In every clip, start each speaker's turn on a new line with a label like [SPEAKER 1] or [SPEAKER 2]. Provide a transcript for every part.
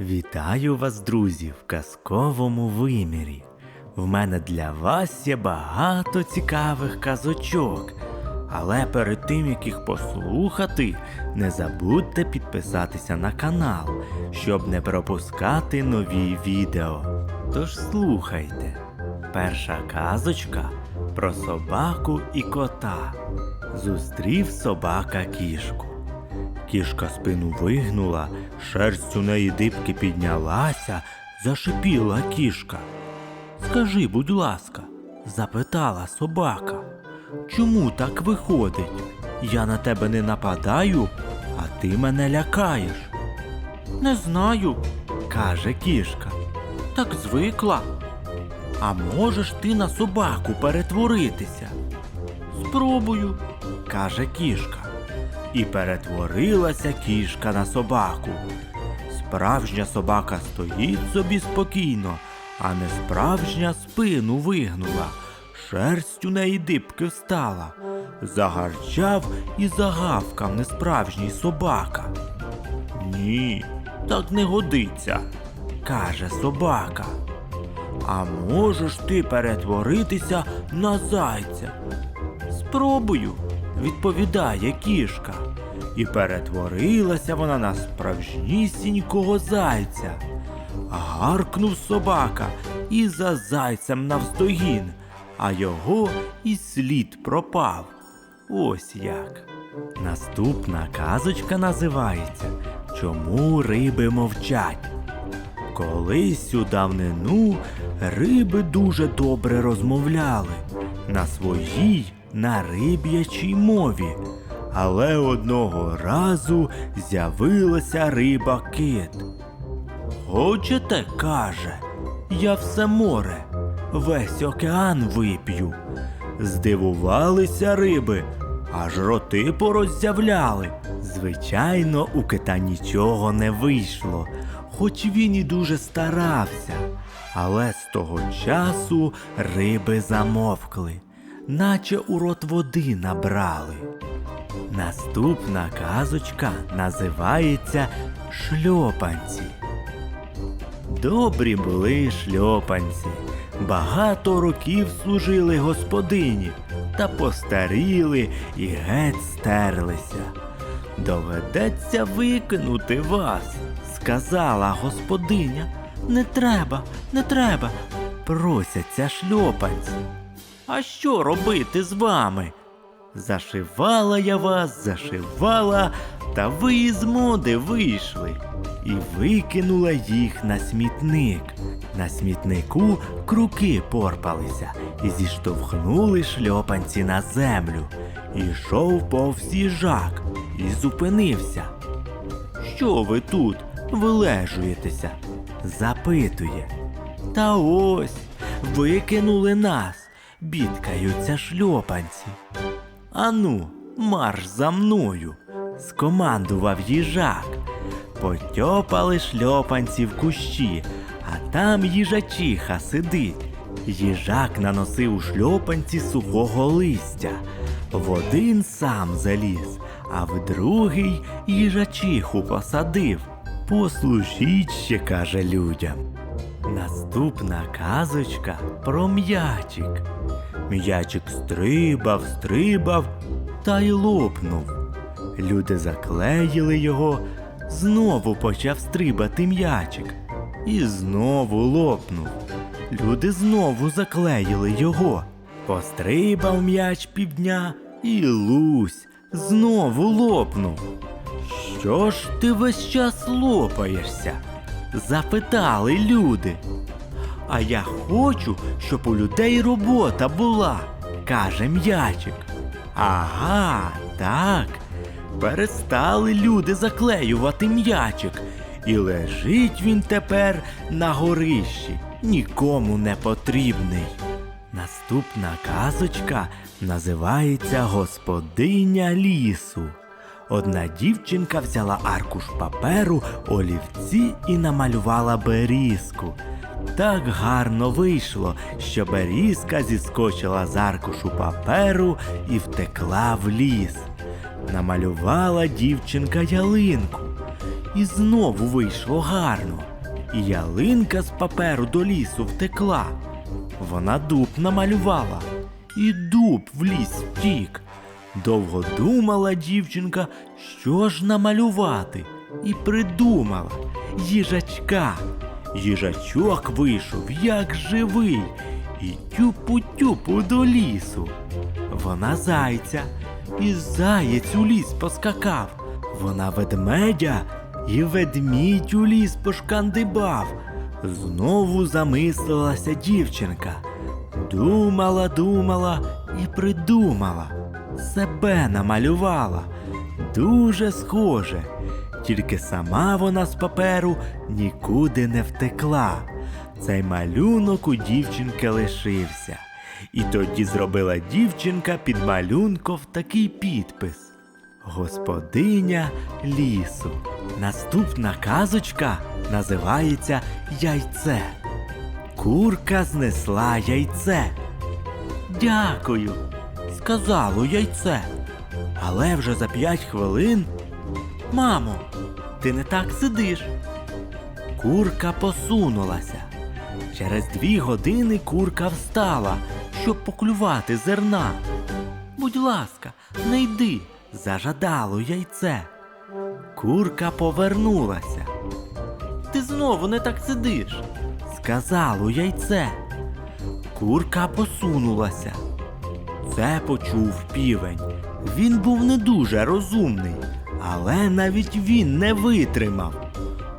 [SPEAKER 1] Вітаю вас, друзі, в казковому вимірі. В мене для вас є багато цікавих казочок. Але перед тим, як їх послухати, не забудьте підписатися на канал, щоб не пропускати нові відео. Тож слухайте. Перша казочка про собаку і кота. Зустрів собака кішку. Кішка спину вигнула, шерсть у неї дибки піднялася, зашипіла кішка. Скажи, будь ласка, запитала собака, чому так виходить? Я на тебе не нападаю, а ти мене лякаєш. Не знаю, каже кішка. Так звикла. А можеш ти на собаку перетворитися? Спробую, каже кішка. І перетворилася кішка на собаку. Справжня собака стоїть собі спокійно, а не справжня спину вигнула. Шерсть у неї дибки встала. Загарчав і загавкав несправжній собака. Ні, так не годиться, каже собака. А можеш ти перетворитися на зайця? Спробую, відповідає кішка. І перетворилася вона на справжнісінького зайця. Гаркнув собака і за зайцем навздогін, а його і слід пропав. Ось як. Наступна казочка називається Чому риби мовчать? Колись у давнину риби дуже добре розмовляли на своїй на риб'ячій мові. Але одного разу з'явилася риба кит. Хочете, каже, я все море, весь океан вип'ю. Здивувалися риби, аж роти пороззявляли. Звичайно, у кита нічого не вийшло, хоч він і дуже старався. Але з того часу риби замовкли, наче у рот води набрали. Наступна казочка називається Шльопанці. Добрі були шльопанці. Багато років служили господині та постаріли і геть стерлися. Доведеться викинути вас, сказала господиня. Не треба, не треба. Просяться шльопанці. А що робити з вами? Зашивала я вас, зашивала, та ви із моди вийшли і викинула їх на смітник. На смітнику круки порпалися і зіштовхнули шльопанці на землю. Ішов повз їжак і зупинився. Що ви тут вилежуєтеся? запитує. Та ось викинули нас, бідкаються шльопанці. Ану, марш за мною, скомандував їжак. Потьопали шльопанці в кущі, а там їжачиха сидить. Їжак наносив у шльопанці сухого листя. В один сам заліз, а в другий їжачиху посадив. Послужіть ще, каже людям. Наступна казочка про м'ячик. М'ячик стрибав, стрибав та й лопнув. Люди заклеїли його, знову почав стрибати м'ячик. І знову лопнув. Люди знову заклеїли його. Пострибав м'яч півдня і лусь знову лопнув. Що ж ти весь час лопаєшся? Запитали люди. А я хочу, щоб у людей робота була, каже м'ячик. Ага, так. Перестали люди заклеювати м'ячик, і лежить він тепер на горищі, нікому не потрібний. Наступна казочка називається Господиня лісу. Одна дівчинка взяла аркуш паперу, олівці і намалювала берізку. Так гарно вийшло, що берізка зіскочила з аркушу паперу і втекла в ліс. Намалювала дівчинка ялинку. І знову вийшло гарно. І ялинка з паперу до лісу втекла. Вона дуб намалювала, і дуб в ліс втік. Довго думала дівчинка, що ж намалювати, і придумала їжачка. Їжачок вийшов, як живий, і тюпу-тюпу до лісу. Вона зайця, і заєць у ліс поскакав. Вона ведмедя, і ведмідь у ліс пошкандибав. Знову замислилася дівчинка. Думала, думала і придумала. Себе намалювала. Дуже схоже. Тільки сама вона з паперу нікуди не втекла. Цей малюнок у дівчинки лишився. І тоді зробила дівчинка під малюнком такий підпис: Господиня лісу. Наступна казочка називається Яйце. Курка знесла яйце. Дякую, сказало яйце. Але вже за п'ять хвилин. Мамо, ти не так сидиш. Курка посунулася. Через дві години курка встала, щоб поклювати зерна. Будь ласка, не йди, зажадало яйце. Курка повернулася. Ти знову не так сидиш, сказало яйце. Курка посунулася. Це почув півень. Він був не дуже розумний, але навіть він не витримав.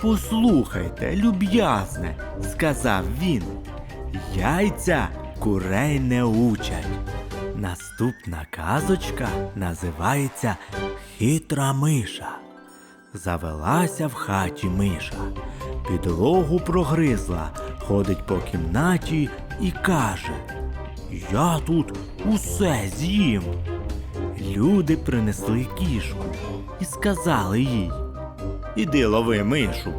[SPEAKER 1] Послухайте, люб'язне, сказав він. Яйця курей не учать. Наступна казочка називається Хитра миша. Завелася в хаті миша, підлогу прогризла, ходить по кімнаті і каже: Я тут усе з'їм. Люди принесли кішку і сказали їй: Іди лови мишу.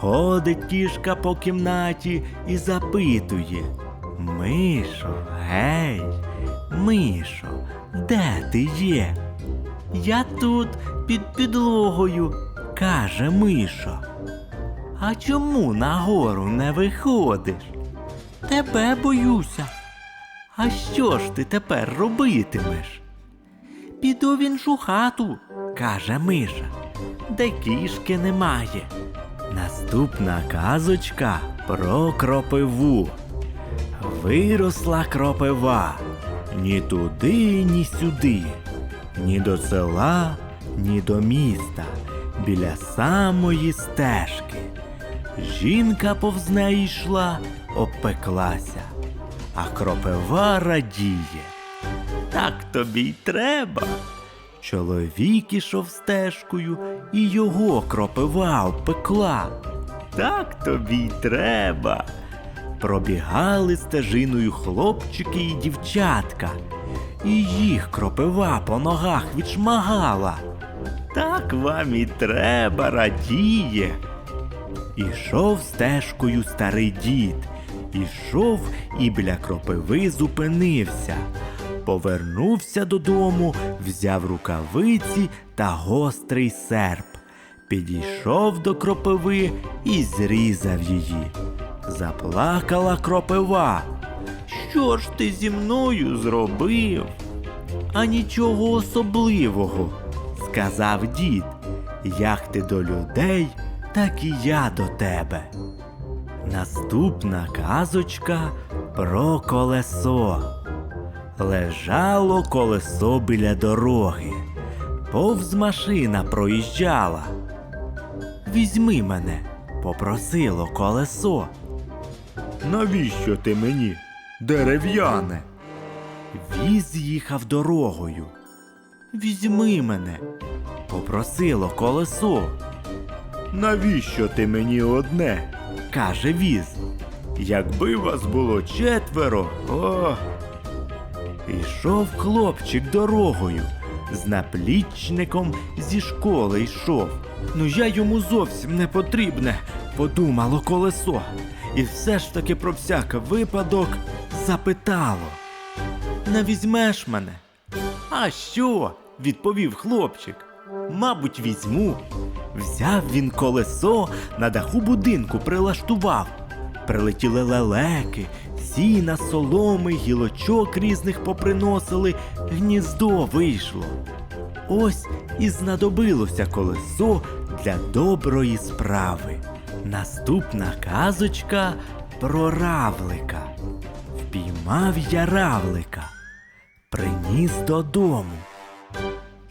[SPEAKER 1] Ходить кішка по кімнаті і запитує: Мишо, гей, мишо, де ти є? Я тут під підлогою, каже Мишо. А чому нагору не виходиш? Тебе боюся. А що ж ти тепер робитимеш? Піду в іншу хату, каже Миша, де кішки немає. Наступна казочка про кропиву. Виросла кропива ні туди, ні сюди, ні до села, ні до міста, біля самої стежки. Жінка повз неї йшла, обпеклася, а кропива радіє. Так тобі й треба. Чоловік ішов стежкою, і його кропива обпекла. Так тобі й треба. Пробігали стежиною хлопчики і дівчатка, і їх кропива по ногах відшмагала. Так вам і треба, радіє. Ішов стежкою старий дід, ішов і біля кропиви зупинився. Повернувся додому, взяв рукавиці та гострий серп. Підійшов до кропиви і зрізав її. Заплакала кропива. Що ж ти зі мною зробив? А нічого особливого, сказав дід. Як ти до людей, так і я до тебе. Наступна казочка про колесо. Лежало колесо біля дороги. Повз машина проїжджала. Візьми мене, попросило колесо. Навіщо ти мені, дерев'яне? Віз їхав дорогою. Візьми мене, попросило колесо. Навіщо ти мені одне? Каже віз. Якби вас було четверо, о. Ішов хлопчик дорогою, з наплічником зі школи йшов. Ну я йому зовсім не потрібне, подумало колесо. І все ж таки про всяк випадок запитало. Не візьмеш мене? А що? відповів хлопчик. Мабуть, візьму. Взяв він колесо, на даху будинку прилаштував. Прилетіли лелеки, сіна, соломи, гілочок різних поприносили, гніздо вийшло. Ось і знадобилося колесо для доброї справи. Наступна казочка про равлика. Впіймав я равлика, приніс додому.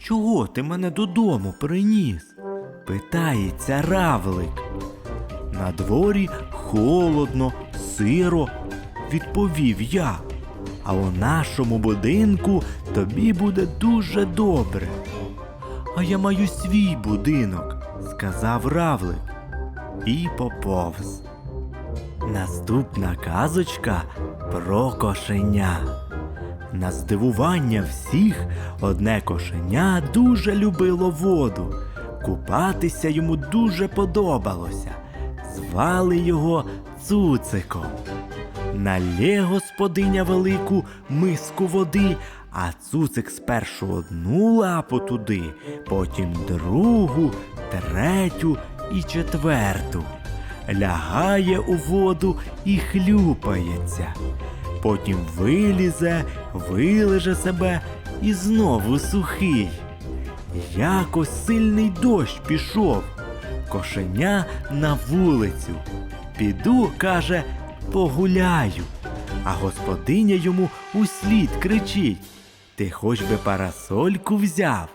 [SPEAKER 1] Чого ти мене додому приніс? питається равлик. На дворі холодно, сиро, відповів я. А у нашому будинку тобі буде дуже добре. А я маю свій будинок, сказав равлик і поповз. Наступна казочка про кошеня. На здивування всіх одне кошеня дуже любило воду. Купатися йому дуже подобалося. Звали його Цуциком. Налє господиня велику миску води, а цуцик спершу одну лапу туди, потім другу, третю і четверту. Лягає у воду і хлюпається. Потім вилізе, вилеже себе і знову сухий. Якось сильний дощ пішов. Кошеня на вулицю. Піду, каже, погуляю. А господиня йому услід кричить: Ти хоч би парасольку взяв.